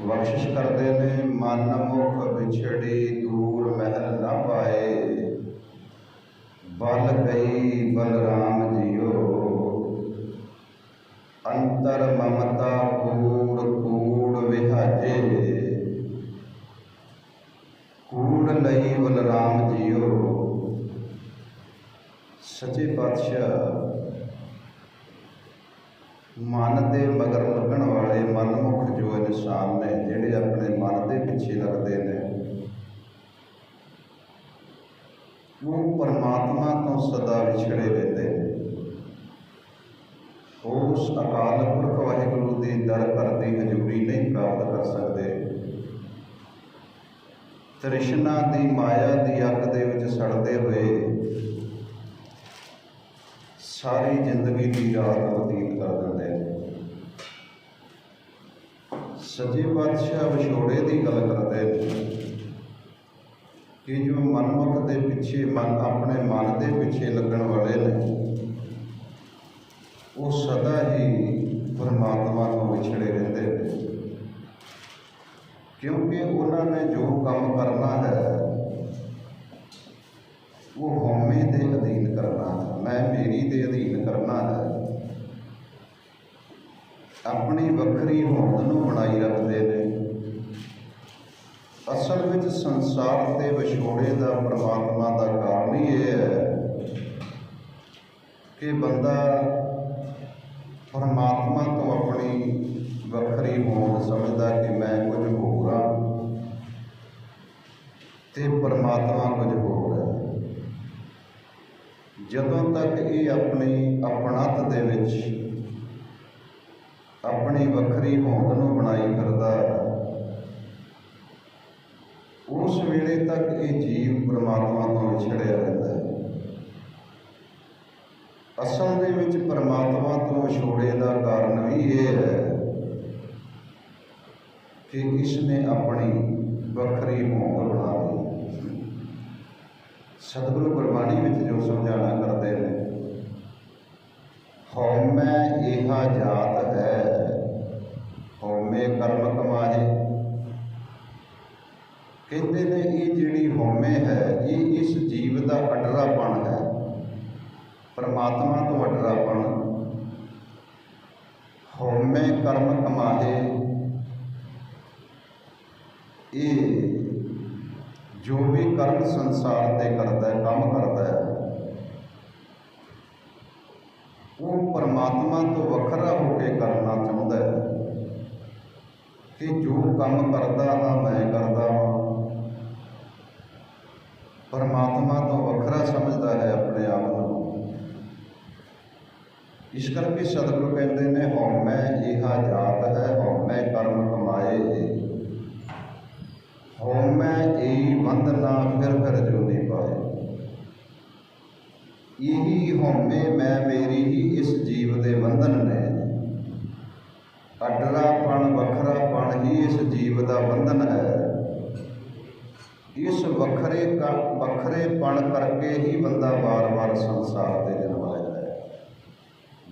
ਬਖਸ਼ਿਸ਼ ਕਰਦੇ ਨੇ, ਮਨ ਮੁਖ ਵਿਛੜੀ ਦੂਰ ਮਹਿਲ ਨਾ ਪਾਏ। ਬਲ ਗਈ ਬਲਰਾਮ ਜੀਓ ਅੰਤਰ ਮਮਤਾ ਕੂੜ ਕੂੜ ਵਿਹਾਜੇ। ਕੂੜ ਲਈ ਬਲਰਾਮ ਜੀਓ ਸੱਚੇ ਪਾਤਸ਼ਾਹ ਮਨ ਦੇ ਮਗਰ ਲੱਗਣ ਵਾਲੇ ਮਨਮੁਖ ਜੋ ਇਨਸਾਨ ਨੇ, ਜਿਹੜੇ ਆਪਣੇ ਮਨ ਦੇ ਪਿੱਛੇ ਲੱਗਦੇ ਨੇ, ਉਹ ਪਰਮਾਤਮਾ ਤੋਂ ਸਦਾ ਵਿਛੜੇ ਰਹਿੰਦੇ ਨੇ। ਉਹ ਉਸ ਅਕਾਲ ਪੁਰਖ ਵਾਹਿਗੁਰੂ ਦੀ ਦਰ ਕਰਦੀ ਹਜ਼ੂਰੀ ਨਹੀਂ ਪ੍ਰਾਪਤ ਕਰ ਸਕਦੇ। ਤ੍ਰਿਸ਼ਨਾ ਦੀ ਮਾਇਆ ਦੀ ਅੱਗ ਦੇ ਵਿੱਚ ਸੜਦੇ ਹੋਏ ਸਾਰੀ ਜ਼ਿੰਦਗੀ ਦੀ ਰਾਤ ਬਤੀਤ ਕਰ ਦਿੰਦੇ ਨੇ। ਸੱਚੇ ਪਾਤਸ਼ਾਹ ਵਿਛੋੜੇ ਦੀ ਗੱਲ ਕਰਦੇ ਨੇ ਕਿ ਜੋ ਮਨਮੁਖ ਦੇ ਪਿੱਛੇ ਮਨ ਆਪਣੇ ਮਨ ਦੇ ਪਿੱਛੇ ਲੱਗਣ ਵਾਲੇ ਨੇ, ਉਹ ਸਦਾ ਹੀ ਪਰਮਾਤਮਾ ਤੋਂ ਵਿਛੜੇ ਰਹਿੰਦੇ ਨੇ। ਕਿਉਂਕਿ ਉਹਨਾਂ ਨੇ ਜੋ ਕੰਮ ਕਰਨਾ ਹੈ ਆਪਣੀ ਵੱਖਰੀ ਹੋਂਦ ਨੂੰ ਬਣਾਈ ਰੱਖਦੇ ਨੇ। ਅਸਲ ਵਿੱਚ ਸੰਸਾਰ ਦੇ ਵਿਛੋੜੇ ਦਾ ਪਰਮਾਤਮਾ ਦਾ ਕਾਰਨ ਹੀ ਇਹ ਹੈ ਕਿ ਬੰਦਾ ਪਰਮਾਤਮਾ ਤੋਂ ਆਪਣੀ ਵੱਖਰੀ ਹੋਂਦ ਸਮਝਦਾ ਕਿ ਮੈਂ ਕੁਝ ਹੋਰ ਹਾਂ ਤੇ ਪਰਮਾਤਮਾ ਕੁਝ ਹੋਰ ਹੈ। ਜਦੋਂ ਤੱਕ ਇਹ ਆਪਣੀ ਆਪਣਤ ਦੇ ਵਿੱਚ ਆਪਣੀ ਵੱਖਰੀ ਹੋਂਦ ਨੂੰ ਬਣਾਈ ਫਿਰਦਾ ਉਸ ਵੇਲੇ ਤੱਕ ਇਹ ਜੀਵ ਪਰਮਾਤਮਾ ਤੋਂ ਵਿਛੜਿਆ ਰਹਿੰਦਾ ਹੈ। ਅਸਲ ਦੇ ਵਿੱਚ ਪਰਮਾਤਮਾ ਤੋਂ ਵਿਛੋੜੇ ਦਾ ਕਾਰਨ ਵੀ ਇਹ ਹੈ ਕਿ ਇਸ ਨੇ ਆਪਣੀ ਵੱਖਰੀ ਹੋਂਦ ਬਣਾ ਲਈ। ਸਤਿਗੁਰੂ ਗੁਰਬਾਣੀ ਵਿੱਚ ਜੋ ਸਮਝਾਣਾ ਕਰਦੇ ਨੇ ਹਉਮੈ ਇਹਾ ਜਾਤ ਹੈ ਹਉਮੈ ਕਰਮ ਕਮਾਏ ਕਹਿੰਦੇ ਨੇ ਇਹ ਜਿਹੜੀ ਹਉਮੈ ਹੈ, ਇਹ ਇਸ ਜੀਵ ਦਾ ਅਡਰਾਪਣ ਹੈ। ਪਰਮਾਤਮਾ ਤੋਂ ਅਡਰਾਪਣ ਹਉਮੈ ਕਰਮ ਕਮਾਏ ਇਹ ਜੋ ਵੀ ਕਰਮ ਸੰਸਾਰ ਤੇ ਕਰਦਾ ਹੈ, ਕੰਮ ਕਰਦਾ ਹੈ, ਉਹ ਪਰਮਾਤਮਾ ਤੋਂ ਵੱਖਰਾ ਹੋ ਕੇ ਕਰਨਾ ਚਾਹੁੰਦਾ ਹੈ। ਕਿ ਜੋ ਕੰਮ ਕਰਦਾ ਹਾਂ, ਮੈਂ ਕਰਦਾ ਹਾਂ। ਪਰਮਾਤਮਾ ਤੋਂ ਵੱਖਰਾ ਸਮਝਦਾ ਹੈ ਆਪਣੇ ਆਪ ਨੂੰ। ਇਸ ਕਰਕੇ ਸਤਿਗੁਰੂ ਕਹਿੰਦੇ ਨੇ ਹਉਮੈ ਇਹਾ ਜਾਤ ਹੈ ਹਉਮੈ ਕਰਮ ਕਮਾਏ ਹਉਮੈ ਈ ਬੰਧਨਾ ਫਿਰ ਫਿਰ ਜੋ ਨਹੀਂ ਪਾਏ। ਇਹੀ ਹਉਮੈ ਮੈਂ ਮੇਰੀ ਹੀ ਇਸ ਜੀਵ ਦੇ ਬੰਧਨ ਨੇ। ਅਡਰਾਪਣ, ਵੱਖਰਾਪਣ ਹੀ ਇਸ ਜੀਵ ਦਾ ਬੰਧਨ ਹੈ। ਇਸ ਵੱਖਰੇ ਕ- ਵੱਖਰੇਪਣ ਕਰਕੇ ਹੀ ਬੰਦਾ ਵਾਰ-ਵਾਰ ਸੰਸਾਰ ਤੇ ਜਨਮ ਲੈਂਦਾ ਹੈ।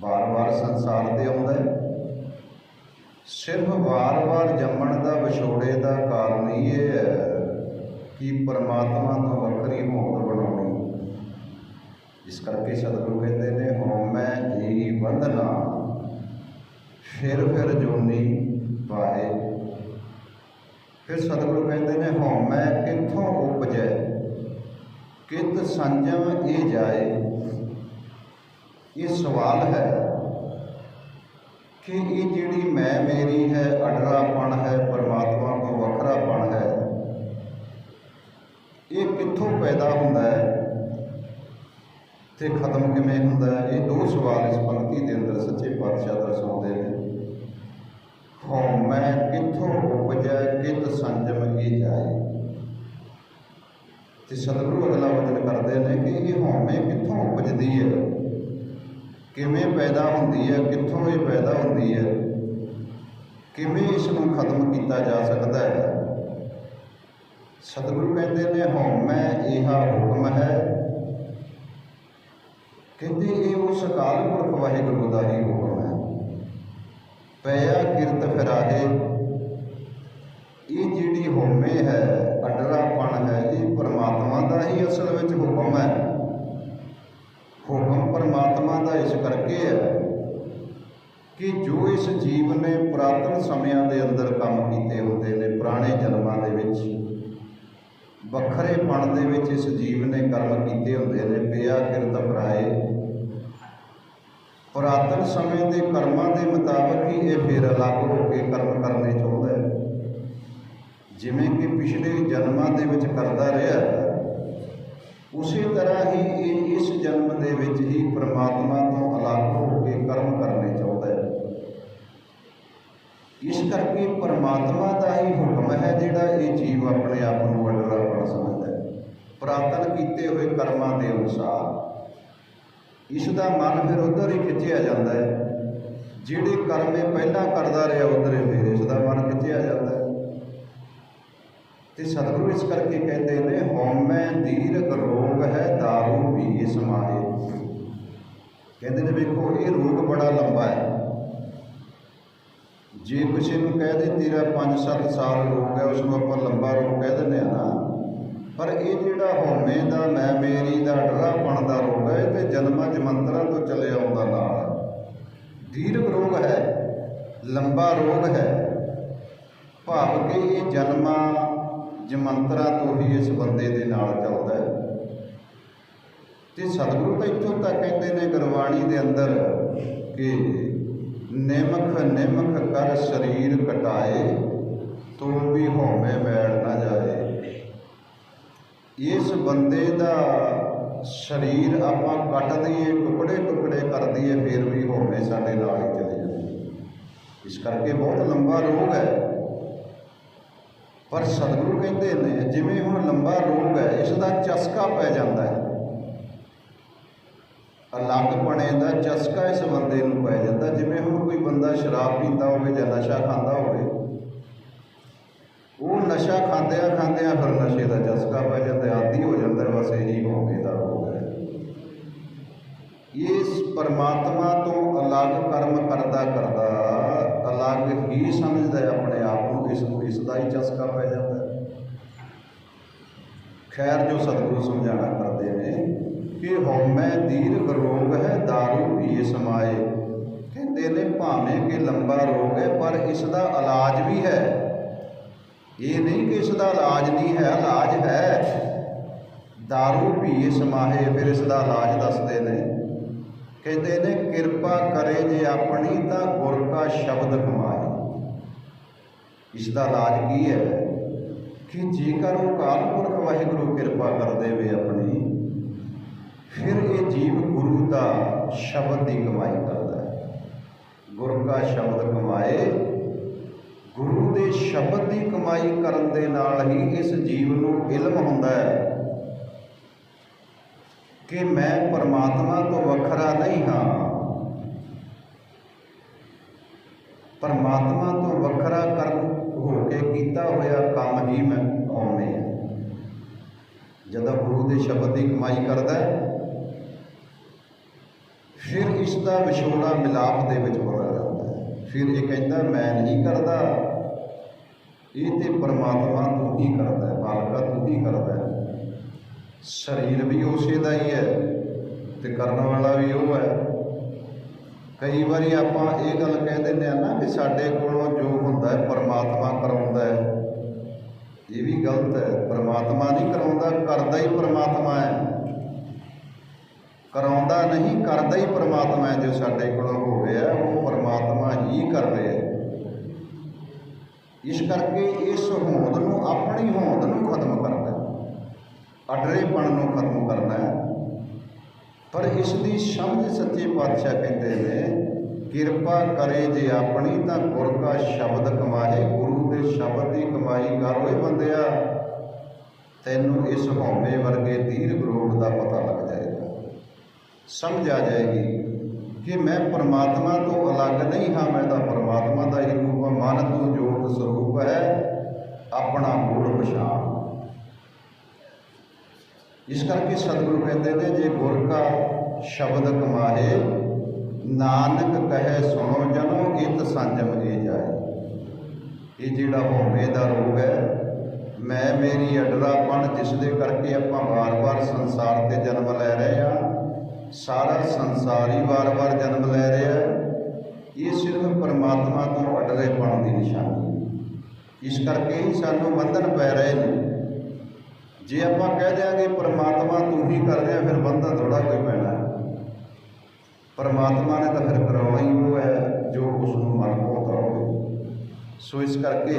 ਵਾਰ-ਵਾਰ ਸੰਸਾਰ ਤੇ ਆਉਂਦਾ ਹੈ। ਸਿਰਫ ਵਾਰ-ਵਾਰ ਜੰਮਣ ਦਾ ਵਿਛੋੜੇ ਦਾ ਕਾਰਨ ਇਹ ਹੈ ਕਿ ਪਰਮਾਤਮਾ ਤੋਂ ਵੱਖਰੀ ਹੋਂਦ ਬਣਾਉਣੀ। ਇਸ ਕਰਕੇ ਸਤਿਗੁਰੂ ਕਹਿੰਦੇ ਨੇ ਹਉਮੈ ਹੀ ਬੰਧਨਾ ਫਿਰ ਫਿਰ ਜੋਨੀ ਪਾਏ ਫਿਰ ਸਤਿਗੁਰੂ ਕਹਿੰਦੇ ਨੇ ਹਉਮੈ ਕਿੱਥੋਂ ਉਪਜੈ? ਕਿਤ ਸੰਜਮ ਇਹ ਜਾਏ? ਇਹ ਸਵਾਲ ਹੈ ਕਿ ਇਹ ਜਿਹੜੀ ਮੈਂ ਮੇਰੀ ਹੈ, ਅਡਰਾਪਣ ਹੈ, ਪਰਮਾਤਮਾ ਤੋਂ ਵੱਖਰਾਪਣ ਹੈ, ਇਹ ਕਿੱਥੋਂ ਪੈਦਾ ਹੁੰਦਾ ਹੈ ਤੇ ਖਤਮ ਕਿਵੇਂ ਹੁੰਦਾ ਹੈ? ਇਹ ਦੋ ਸਵਾਲ ਇਸ ਪੰਕਤੀ ਦੇ ਅੰਦਰ ਸੱਚੇ ਪਾਤਸ਼ਾਹ ਦਰਸਾਉਂਦੇ ਨੇ। ਹਉਮੈ ਕਿੱਥੋਂ ਉਪਜੈ, ਕਿਤ ਸੰਜਮ ਇਹ ਜਾਏ? ਤੇ ਸਤਿਗੁਰੂ ਅਗਲਾ ਵਚਨ ਕਰਦੇ ਨੇ ਕਿ ਇਹ ਹਉਮੈ ਕਿੱਥੋਂ ਉਪਜਦੀ ਹੈ? ਕਿਵੇਂ ਪੈਦਾ ਹੁੰਦੀ ਹੈ? ਕਿੱਥੋਂ ਇਹ ਪੈਦਾ ਹੁੰਦੀ ਹੈ? ਕਿਵੇਂ ਇਸ ਨੂੰ ਖਤਮ ਕੀਤਾ ਜਾ ਸਕਦਾ ਹੈ? ਸਤਿਗੁਰੂ ਕਹਿੰਦੇ ਨੇ, ਹਉਮੈ ਇਹਾ ਹੁਕਮ ਹੈ। ਕਹਿੰਦੇ ਇਹ ਉਸ ਅਕਾਲ ਪੁਰਖ ਵਾਹਿਗੁਰੂ ਦਾ ਹੀ ਹੁਕਮ ਜਿਵੇਂ ਹੈ, ਅਡਰਾਪਣ ਹੈ, ਇਹ ਪਰਮਾਤਮਾ ਦਾ ਹੀ ਅਸਲ ਵਿੱਚ ਹੁਕਮ ਹੈ। ਹੁਕਮ ਪਰਮਾਤਮਾ ਦਾ ਇਸ ਕਰਕੇ ਹੈ ਕਿ ਜੋ ਇਸ ਜੀਵ ਨੇ ਪ੍ਰਾਤਨ ਸਮਿਆਂ ਦੇ ਅੰਦਰ ਕੰਮ ਕੀਤੇ ਹੁੰਦੇ ਨੇ, ਪੁਰਾਣੇ ਜਨਮਾਂ ਦੇ ਵਿੱਚ ਵੱਖਰੇ ਪਣ ਦੇ ਵਿੱਚ ਇਸ ਜੀਵ ਨੇ ਕਰਮ ਕੀਤੇ ਹੁੰਦੇ ਨੇ, ਪਿਆ ਕਿਰਤ ਭਰਾਏ। ਪ੍ਰਾਤਨ ਸਮੇਂ ਦੇ ਕਰਮਾਂ ਦੇ ਮੁਤਾਬਕ ਹੀ ਇਹ ਫਿਰ ਅਲੱਗ ਹੋ ਕੇ ਕਰਮ ਕਰਨੇ ਚਾਹੁੰਦਾ ਹੈ। ਜਿਵੇਂ ਕਿ ਪਿਛਲੇ ਜਨਮਾਂ ਦੇ ਵਿੱਚ ਕਰਦਾ ਰਿਹਾ ਉਸੇ ਤਰ੍ਹਾਂ ਹੀ ਇਹ ਇਸ ਜਨਮ ਦੇ ਵਿੱਚ ਹੀ ਪ੍ਰਮਾਤਮਾ ਤੋਂ ਅਲੱਗ ਹੋ ਕੇ ਕਰਮ ਕਰਨੇ ਚਾਹੁੰਦਾ ਹੈ। ਇਸ ਕਰਕੇ ਪਰਮਾਤਮਾ ਦਾ ਹੀ ਹੁਕਮ ਹੈ ਜਿਹੜਾ ਇਹ ਜੀਵ ਆਪਣੇ ਆਪ ਨੂੰ ਅਡਰਾ ਬਣ ਸਮਝਦਾ ਹੈ। ਪ੍ਰਾਤਨ ਕੀਤੇ ਹੋਏ ਕਰਮਾਂ ਦੇ ਅਨੁਸਾਰ ਇਸ ਦਾ ਮਨ ਫਿਰ ਉਧਰ ਹੀ ਖਿੱਚਿਆ ਜਾਂਦਾ ਹੈ। ਜਿਹੜੇ ਕਰਮ ਇਹ ਪਹਿਲਾਂ ਕਰਦਾ ਰਿਹਾ, ਉਧਰ ਹੀ ਫਿਰ ਇਸ ਦਾ ਮਨ ਖਿੱਚਿਆ ਜਾਂਦਾ ਹੈ। ਤੇ ਸਤਿਗੁਰੂ ਇਸ ਕਰਕੇ ਕਹਿੰਦੇ ਨੇ ਹਉਮੈ ਦੀਰਗ ਰੋਗ ਹੈ दारू ਪੀਏ ਸਮਾਏ ਕਹਿੰਦੇ ਨੇ, ਵੇਖੋ, ਇਹ ਰੋਗ ਬੜਾ ਲੰਬਾ ਹੈ। ਜੇ ਕਿਸੇ ਨੂੰ ਕਹਿ ਦੇ ਤੇਰਾ 5-7 ਸਾਲ ਰੋਗ ਹੈ ਉਸ ਨੂੰ ਆਪਾਂ ਲੰਬਾ ਰੋਗ ਕਹਿ ਦਿੰਦੇ ਆ ਨਾ। ਪਰ ਇਹ ਜਿਹੜਾ ਹਉਮੈ ਦਾ, ਮੈਂ ਮੇਰੀ ਦਾ, ਡਰਾਪਣ ਦਾ ਰੋਗ ਹੈ, ਇਹ ਤੇ ਜਨਮਾਂ ਜਮੰਤਰਾਂ ਤੋਂ ਚੱਲੇ ਆਉਂਦਾ ਨਾਲ ਦੀਰਘ ਰੋਗ ਹੈ, ਲੰਬਾ ਰੋਗ ਹੈ। ਭਾਵ ਕਿ ਇਹ ਜਨਮਾਂ ਜਮੰਤਰਾਂ ਤੋਂ ਹੀ ਇਸ ਬੰਦੇ ਦੇ ਨਾਲ ਚੱਲਦਾ ਹੈ। ਤੇ ਸਤਿਗੁਰੂ ਤਾਂ ਇੱਥੋਂ ਤੱਕ ਕਹਿੰਦੇ ਨੇ ਗੁਰਬਾਣੀ ਦੇ ਅੰਦਰ ਕਿ ਨਿਮਖ ਨਿਮਖ ਕਰ ਸਰੀਰ ਕਟਾਏ, ਤੂੰ ਵੀ ਹਉਮੈ ਮੈਲ ਨਾ ਜਾਏ। ਇਸ ਬੰਦੇ ਦਾ ਸਰੀਰ ਆਪਾਂ ਕੱਟ ਦਈਏ, ਟੁਕੜੇ ਟੁਕੜੇ ਕਰ ਦਈਏ, ਫਿਰ ਵੀ ਹਉਮੈ ਸਾਡੇ ਨਾਲ ਹੀ ਚਲੇ ਜਾਂਦੇ। ਇਸ ਕਰਕੇ ਬਹੁਤ ਲੰਬਾ ਰੋਗ ਹੈ। ਪਰ ਸਤਿਗੁਰੂ ਕਹਿੰਦੇ ਨੇ, ਜਿਵੇਂ ਹੁਣ ਲੰਬਾ ਰੋਗ ਹੈ ਇਸ ਦਾ ਚਸਕਾ ਪੈ ਜਾਂਦਾ ਹੈ। ਅਲੱਗਪਣੇ ਦਾ ਚਸਕਾ ਇਸ ਬੰਦੇ ਨੂੰ ਪੈ ਜਾਂਦਾ, ਜਿਵੇਂ ਹੁਣ ਕੋਈ ਬੰਦਾ ਸ਼ਰਾਬ ਪੀਂਦਾ ਹੋਵੇ ਜਾਂ ਨਸ਼ਾ ਖਾਂਦਾ ਹੋਵੇ। ਉਹ ਨਸ਼ਾ ਖਾਂਦਿਆਂ ਖਾਂਦਿਆਂ ਫਿਰ ਨਸ਼ੇ ਦਾ ਚਸਕਾ ਪੈ ਜਾਂਦਾ, ਆਦੀ ਹੋ ਜਾਂਦਾ, ਬਸ ਇਹੀ ਹੋਵੇ ਦਾ ਰੋਗ ਹੈ ਇਸ ਪਰਮਾਤਮਾ ਤੋਂ ਅਲੱਗ ਕਰਮ ਕਰਦਾ ਕਰਦਾ ਅਲੱਗ ਹੀ ਸਮਝਦਾ ਹੈ ਆਪਣੇ ਆਪ ਨੂੰ ਇਸ ਨੂੰ ਇਸ ਦਾ ਹੀ ਚਸਕਾ ਪੈ ਜਾਂਦਾ ਹੈ ਖੈਰ ਜੋ ਸਤਿਗੁਰੂ ਸਮਝਾਣਾ ਕਰਦੇ ਨੇ ਕਿ ਹਉਮੈ ਦੀਰਘ ਰੋਗ ਹੈ दारू ਪੀਏ ਸਮਾਏ ਕਹਿੰਦੇ ਨੇ ਭਾਵੇਂ ਕਿ ਲੰਬਾ ਰੋਗ ਹੈ ਪਰ ਇਸ ਦਾ ਇਲਾਜ ਵੀ ਹੈ ਇਹ ਨਹੀਂ ਕਿ ਇਸ ਦਾ ਇਲਾਜ ਨਹੀਂ ਹੈ ਇਲਾਜ ਹੈ दारू ਪੀਏ ਸਮਾਏ ਫਿਰ ਇਸ ਦਾ ਇਲਾਜ ਦੱਸਦੇ ਨੇ ਕਹਿੰਦੇ ਨੇ, ਕਿਰਪਾ ਕਰੇ ਜੇ ਆਪਣੀ ਤਾਂ ਗੁਰ ਕਾ ਸ਼ਬਦ ਕਮਾਏ। ਇਸ ਦਾ ਇਲਾਜ ਕੀ ਹੈ? ਕਿ ਜੇਕਰ ਉਹ ਕਾਲ ਪੁਰਖ ਵਾਹਿਗੁਰੂ ਕਿਰਪਾ ਕਰ ਦੇਵੇ ਆਪਣੀ, ਫਿਰ ਇਹ ਜੀਵ ਗੁਰੂ ਦਾ ਸ਼ਬਦ ਦੀ ਕਮਾਈ ਕਰਦਾ ਹੈ। ਗੁਰ ਕਾ ਸ਼ਬਦ ਕਮਾਏ, ਗੁਰੂ ਦੇ ਸ਼ਬਦ ਦੀ ਕਮਾਈ ਕਰਨ ਦੇ ਨਾਲ ਹੀ ਇਸ ਜੀਵ ਨੂੰ ਇਲਮ ਹੁੰਦਾ ਹੈ। ਕਿ ਮੈਂ ਪਰਮਾਤਮਾ ਤੋਂ ਵੱਖਰਾ ਨਹੀਂ ਹਾਂ। ਪਰਮਾਤਮਾ ਤੋਂ ਵੱਖਰਾ ਕਰਨ ਹੋ ਕੇ ਕੀਤਾ ਹੋਇਆ ਕੰਮ ਹੀ ਮੈਂ ਆਉਣੇ ਹੈ। ਜਦੋਂ ਗੁਰੂ ਦੇ ਸ਼ਬਦ ਦੀ ਕਮਾਈ ਕਰਦਾ ਹੈ, ਫਿਰ ਇਸ ਦਾ ਵਿਛੋੜਾ ਮਿਲਾਪ ਦੇ ਵਿੱਚ ਬਦਲ ਜਾਂਦਾ ਹੈ। ਫਿਰ ਇਹ ਕਹਿੰਦਾ, ਮੈਂ ਨਹੀਂ ਕਰਦਾ। ਇਹ ਤੇ ਪਰਮਾਤਮਾ ਤੂੰ ਹੀ ਕਰਦਾ ਹੈ ਮਾਲਕਾ ਤੂੰ ਹੀ ਕਰਦਾ ਹੈ। ਸਰੀਰ ਵੀ ਉਸੇ ਦਾ ਹੀ ਹੈ ਤੇ ਕਰਨ ਵਾਲਾ ਵੀ ਉਹ ਹੈ। ਕਈ ਵਾਰੀ ਆਪਾਂ ਇਹ ਗੱਲ ਕਹਿ ਦਿੰਦੇ ਆ ਨਾ ਕਿ ਸਾਡੇ ਕੋਲੋਂ ਜੋ ਹੁੰਦਾ ਹੈ, ਪਰਮਾਤਮਾ ਕਰਾਉਂਦਾ ਹੈ। ਇਹ ਵੀ ਗਲਤ ਹੈ। ਪਰਮਾਤਮਾ ਨਹੀਂ ਕਰਾਉਂਦਾ, ਕਰਦਾ ਹੀ ਪਰਮਾਤਮਾ ਹੈ। ਕਰਾਉਂਦਾ ਨਹੀਂ, ਕਰਦਾ ਹੀ ਪਰਮਾਤਮਾ ਹੈ। ਜੋ ਸਾਡੇ ਕੋਲੋਂ ਹੋ ਰਿਹਾ, ਉਹ ਪਰਮਾਤਮਾ ਹੀ ਕਰ ਰਿਹਾ ਹੈ। ਇਸ ਕਰਕੇ ਇਸ ਹੋਂਦ ਨੂੰ, ਆਪਣੀ ਹੋਂਦ ਨੂੰ ਖਤਮ ਕਰਨਾ ਅਡਰੇਪਣ ਨੂੰ ਖਤਮ ਕਰਨਾ ਹੈ। ਪਰ ਇਸ ਦੀ ਸਮਝ ਸੱਚੇ ਪਾਤਸ਼ਾਹ ਕਹਿੰਦੇ ਨੇ, ਕਿਰਪਾ ਕਰੇ ਜੇ ਆਪਣੀ ਤਾਂ ਗੁਰ ਕਾ ਸ਼ਬਦ ਕਮਾਏ, ਗੁਰੂ ਦੇ ਸ਼ਬਦ ਦੀ ਕਮਾਈ ਕਰ ਓਏ ਬੰਦਿਆ। ਤੈਨੂੰ ਇਸ ਹਉਮੈ ਵਰਗੇ ਧੀਰ ਗਰੋੜ ਦਾ ਪਤਾ ਲੱਗ ਜਾਏਗਾ। ਸਮਝ ਆ ਜਾਏਗੀ ਕਿ ਮੈਂ ਪਰਮਾਤਮਾ ਤੋਂ ਅਲੱਗ ਨਹੀਂ ਹਾਂ, ਮੈਂ ਤਾਂ ਪਰਮਾਤਮਾ ਦਾ ਹੀ ਰੂਪ ਹਾਂ ਮਨ ਤੋਂ ਜੋਤ ਸਰੂਪ ਹੈ, ਆਪਣਾ ਮੂਲ ਪਛਾਣ। ਇਸ ਕਰਕੇ ਸਤਿਗੁਰੂ ਕਹਿੰਦੇ ਨੇ, ਜੇ ਗੁਰ ਕਾ ਸ਼ਬਦ ਕਮਾਏ ਨਾਨਕ ਕਹੇ ਸੁਣੋ ਜਨੋ, ਇਤ ਸੰਜਮ ਇਹ ਜਾਏ। ਇਹ ਜਿਹੜਾ ਹੋਵੇ ਦਾ ਰੋਗ ਹੈ। ਮੈਂ ਮੇਰੀ ਅਡਰਾਪਣ ਜਿਸ ਦੇ ਕਰਕੇ ਆਪਾਂ ਵਾਰ-ਵਾਰ ਸੰਸਾਰ ਤੇ ਜਨਮ ਲੈ ਰਹੇ ਆ ਸਾਰਾ ਸੰਸਾਰ ਹੀ ਵਾਰ-ਵਾਰ ਜਨਮ ਲੈ ਰਿਹਾ ਇਹ ਸਿਰਫ ਪਰਮਾਤਮਾ ਤੋਂ ਅਡਰੇਪਣ ਦੀ ਨਿਸ਼ਾਨੀ ਇਸ ਕਰਕੇ ਹੀ ਸਾਨੂੰ ਬੰਧਨ ਪੈ ਰਹੇ ਨੇ। ਜੇ ਆਪਾਂ ਕਹਿ ਦਿਆਂਗੇ ਪਰਮਾਤਮਾ ਤੂੰ ਹੀ ਕਰ ਰਿਹਾ, ਫਿਰ ਬੰਧਨ ਥੋੜਾ ਕੋਈ ਪੈਣਾ। ਪਰਮਾਤਮਾ ਨੇ ਤਾਂ ਫਿਰ ਕਰਾਉਣਾ ਹੀ ਉਹ ਹੈ ਜੋ ਉਸ ਨੂੰ ਮਨ ਪਾਉਂਦਾ ਹੋਵੇ ਸੋ ਇਸ ਕਰਕੇ